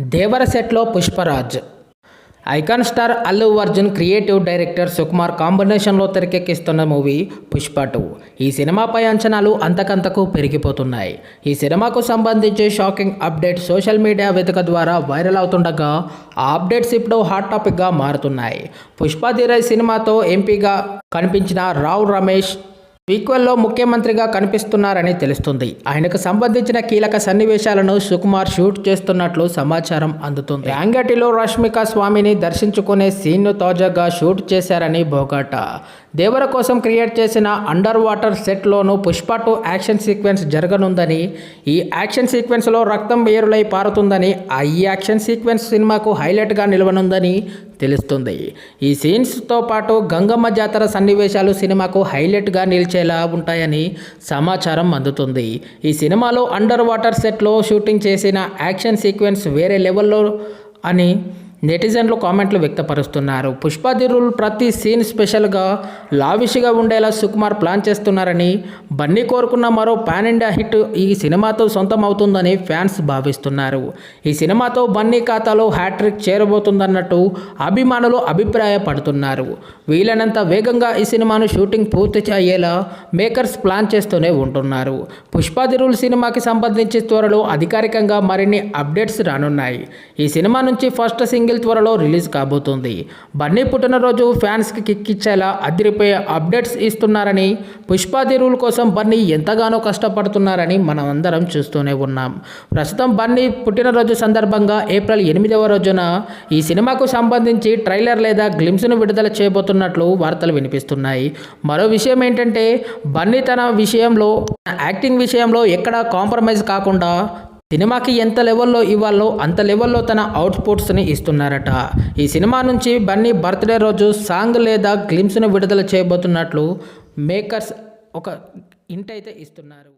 దేవర సెట్లో Pushparaj. Icon star Allu Arjun creative director Sukumar కాంబినేషన్లో తెరకెక్కిస్తున్న మూవీ పుష్ప టూ. ఈ సినిమాపై అంచనాలు అంతకంతకు పెరిగిపోతున్నాయి. ఈ సినిమాకు సంబంధించి షాకింగ్ అప్డేట్ సోషల్ మీడియా వేదిక ద్వారా వైరల్ అవుతుండగా ఆ అప్డేట్స్ ఇప్పుడు హాట్ టాపిక్గా మారుతున్నాయి. పుష్ప సినిమాతో ఎంపీగా కనిపించిన రావు రమేష్ ఈక్వెల్లో ముఖ్యమంత్రిగా కనిపిస్తున్నారని తెలుస్తుంది. ఆయనకు సంబంధించిన కీలక సన్నివేశాలను సుకుమార్ షూట్ చేస్తున్నట్లు సమాచారం అందుతుంది. యాంగటిలో రష్మిక స్వామిని దర్శించుకునే సీన్ను తాజాగా షూట్ చేశారని బోగాట. దేవర కోసం క్రియేట్ చేసిన అండర్ వాటర్ సెట్లోనూ పుష్ప టూ యాక్షన్ సీక్వెన్స్ జరగనుందని ఈ యాక్షన్ సీక్వెన్స్లో రక్తం వేరులై పారుతుందని ఆ ఈ యాక్షన్ సీక్వెన్స్ సినిమాకు హైలైట్గా నిలవనుందని తెలుస్తుంది. ఈ సీన్స్తో పాటు గంగమ్మ జాతర సన్నివేశాలు సినిమాకు హైలైట్గా నిలిచేలా ఉంటాయని సమాచారం అందుతుంది. ఈ సినిమాలో అండర్ వాటర్ సెట్లో షూటింగ్ చేసిన యాక్షన్ సీక్వెన్స్ వేరే లెవెల్లో అని నెటిజన్లు కామెంట్లు వ్యక్తపరుస్తున్నారు. పుష్పాదిరుల్ ప్రతి సీన్ స్పెషల్గా లావిష్గా ఉండేలా సుకుమార్ ప్లాన్ చేస్తున్నారని బన్నీ కోరుకున్న మరో పాన్ ఇండియా హిట్ ఈ సినిమాతో సొంతం అవుతుందని ఫ్యాన్స్ భావిస్తున్నారు. ఈ సినిమాతో బన్నీ ఖాతాలో హ్యాట్రిక్ చేరబోతుందన్నట్టు అభిమానులు అభిప్రాయపడుతున్నారు. వీలైనంత వేగంగా ఈ సినిమాను షూటింగ్ పూర్తి అయ్యేలా మేకర్స్ ప్లాన్ చేస్తూనే ఉంటున్నారు. పుష్పాదిరుల్ సినిమాకి సంబంధించి త్వరలో అధికారికంగా మరిన్ని అప్డేట్స్ రానున్నాయి. ఈ సినిమా నుంచి ఫస్ట్ సింగిల్ త్వరలో రిలీజ్ కాబోతుంది. బన్నీ పుట్టినరోజు ఫ్యాన్స్కి కిక్ ఇచ్చేలా అదిరిపోయే అప్డేట్స్ ఇస్తున్నారని పుష్పాది రూల్ కోసం బన్నీ ఎంతగానో కష్టపడుతున్నారని మనం అందరం చూస్తూనే ఉన్నాం. ప్రస్తుతం బన్నీ పుట్టినరోజు సందర్భంగా ఏప్రిల్ ఎనిమిదవ రోజున ఈ సినిమాకు సంబంధించి ట్రైలర్ లేదా గ్లిమ్స్ను విడుదల చేయబోతున్నట్లు వార్తలు వినిపిస్తున్నాయి. మరో విషయం ఏంటంటే బన్నీ తన విషయంలో యాక్టింగ్ విషయంలో ఎక్కడా కాంప్రమైజ్ కాకుండా సినిమాకి ఎంత లెవెల్లో ఇవ్వాలో అంత లెవెల్లో తన అవుట్పుట్స్ని ఇస్తున్నారట. ఈ సినిమా నుంచి బన్నీ బర్త్డే రోజు సాంగ్ లేదా గ్లిమ్స్ను విడుదల చేయబోతున్నట్లు మేకర్స్ ఒక ఇంటైతే ఇస్తున్నారు.